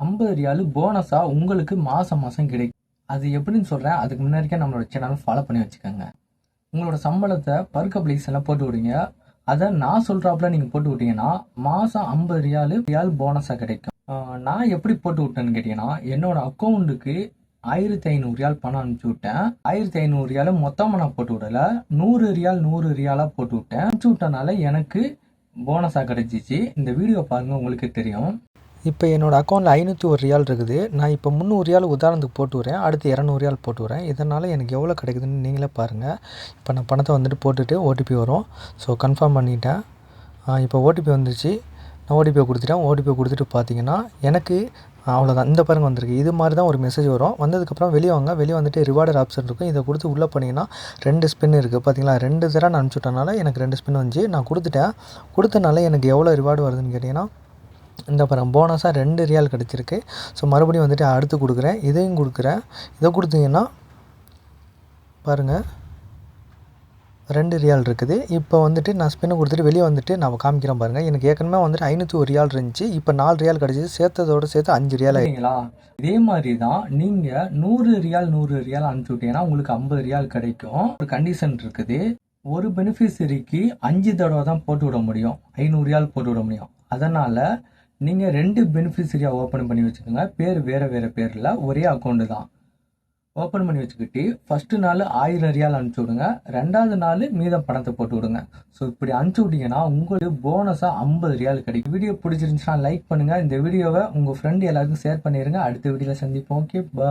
ஐம்பது ரியாலு போனஸாக உங்களுக்கு மாதம் மாதம் கிடைக்கும். அது எப்படின்னு சொல்கிறேன் அதுக்கு முன்னாடிக்கே நம்மளோட சேனலை ஃபாலோ பண்ணி வச்சுக்கோங்க. உங்களோட சம்பளத்தை பருக்க அப்ளிகேஷனில் போட்டு விடுங்க. அதை நான் சொல்கிறாப்புல நீங்கள் போட்டு விட்டீங்கன்னா மாதம் ஐம்பது ரியாலு ரியால் போனஸாக கிடைக்கும். நான் எப்படி போட்டு விட்டேன்னு கேட்டிங்கன்னா என்னோட அக்கௌண்ட்டுக்கு ஆயிரத்தி ஐநூறு ரியால் பணம் அனுப்பிச்சு விட்டேன். ஆயிரத்தி ஐநூறு ரியால் மொத்தமாக நான் போட்டு விடல. நூறு ரியால் நூறு ரியாலாக போட்டு விட்டேன். அனுப்பிச்சு விட்டனால எனக்கு போனஸாக கிடைச்சிச்சு. இந்த வீடியோ பாருங்கள் உங்களுக்கு தெரியும். இப்போ என்னோட அக்கௌண்ட்டில் ஐநூற்றி ஒரு ரியால் இருக்குது. நான் இப்போ முந்நூறு ரியால் உதாரணத்துக்கு போட்டு வரேன் அடுத்து இரநூறு ரியால் போட்டு வரேன் இதனால் எனக்கு எவ்வளோ கிடைக்குதுன்னு நீங்களே பாருங்கள் இப்போ நான் பணத்தை வந்துட்டு போட்டுட்டு ஓடிபி வரும். ஸோ கன்ஃபார்ம் பண்ணிட்டேன். இப்போ ஓடிபி வந்துச்சு. நான் ஓடிபியை கொடுத்துட்டேன். ஓடிபியை கொடுத்துட்டு பார்த்தீங்கன்னா எனக்கு அவ்வளோதான் இந்த பாருங்க வந்திருக்கு. இது மாதிரி தான் ஒரு மெசேஜ் வரும். வந்ததுக்கப்புறம் வெளியே வாங்க. வெளியே வந்துட்டு ரிவார்டர் ஆப்ஷன் இருக்கும். இதை கொடுத்து உள்ளே பண்ணிங்கன்னா ரெண்டு ஸ்பின் இருக்குது பார்த்தீங்களா? ரெண்டு தடவை நான் அனுப்பிச்சுட்டனால எனக்கு ரெண்டு ஸ்பின் வந்துச்சு. நான் கொடுத்துட்டேன். கொடுத்தனால எனக்கு எவ்வளோ ரிவார்டு வருதுன்னு கேட்டிங்கன்னா இந்த பாருங்க போனஸாக ரெண்டு ரியால் கிடச்சிருக்கு. ஸோ மறுபடியும் வந்துட்டு அடுத்து கொடுக்குறேன். இதையும் கொடுக்குறேன். இதை கொடுத்தீங்கன்னா பாருங்கள் ரெண்டு ரியால் இருக்குது. இப்போ வந்துட்டு நான் ஸ்பின்னு கொடுத்துட்டு வெளியே வந்துட்டு நான் காமிக்கிறேன் பாருங்கள் எனக்கு ஏற்கனவே வந்துட்டு ஐநூற்றி ஒரு ரியால் இருந்துச்சு. இப்போ நாலு ரியால் கிடச்சிது. சேர்த்ததோட சேர்த்து அஞ்சு ரியால் ஆகிங்களா இதே மாதிரி தான் நீங்கள் நூறு ரியால் நூறு ரியால் அனுப்பிச்சு விட்டீங்கன்னா உங்களுக்கு ஐம்பது ரியால் கிடைக்கும். ஒரு கண்டிஷன் இருக்குது. ஒரு பெனிஃபிஷரிக்கு அஞ்சு தடவை தான் போட்டு விட முடியும். ஐநூறு ரியால் போட்டு விட முடியும். அதனால் நீங்கள் ரெண்டு பெனிஃபிஷரியாக ஓப்பன் பண்ணி வச்சுக்கோங்க. பேர் வேறு வேறு பேரில் ஒரே அக்கௌண்ட்டு தான். ஓப்பன் பண்ணி வச்சுக்கிட்டு ஃபஸ்ட்டு நாள் ஆயிரம் ரியால் அனுப்பிச்சி விடுங்க. ரெண்டாவது நாள் மீதம் பணத்தை போட்டு விடுங்க. ஸோ இப்படி அனுப்பிச்சி விட்டீங்கன்னா உங்களுக்கு போனஸாக ஐம்பது ரியால் கிடைக்கும். வீடியோ பிடிச்சிருந்துச்சுன்னா லைக் பண்ணுங்கள் இந்த வீடியோவை உங்கள் ஃப்ரெண்டு எல்லாருக்கும் ஷேர் பண்ணிடுங்க அடுத்த வீடியோவில் சந்திப்போம். ஓகே பா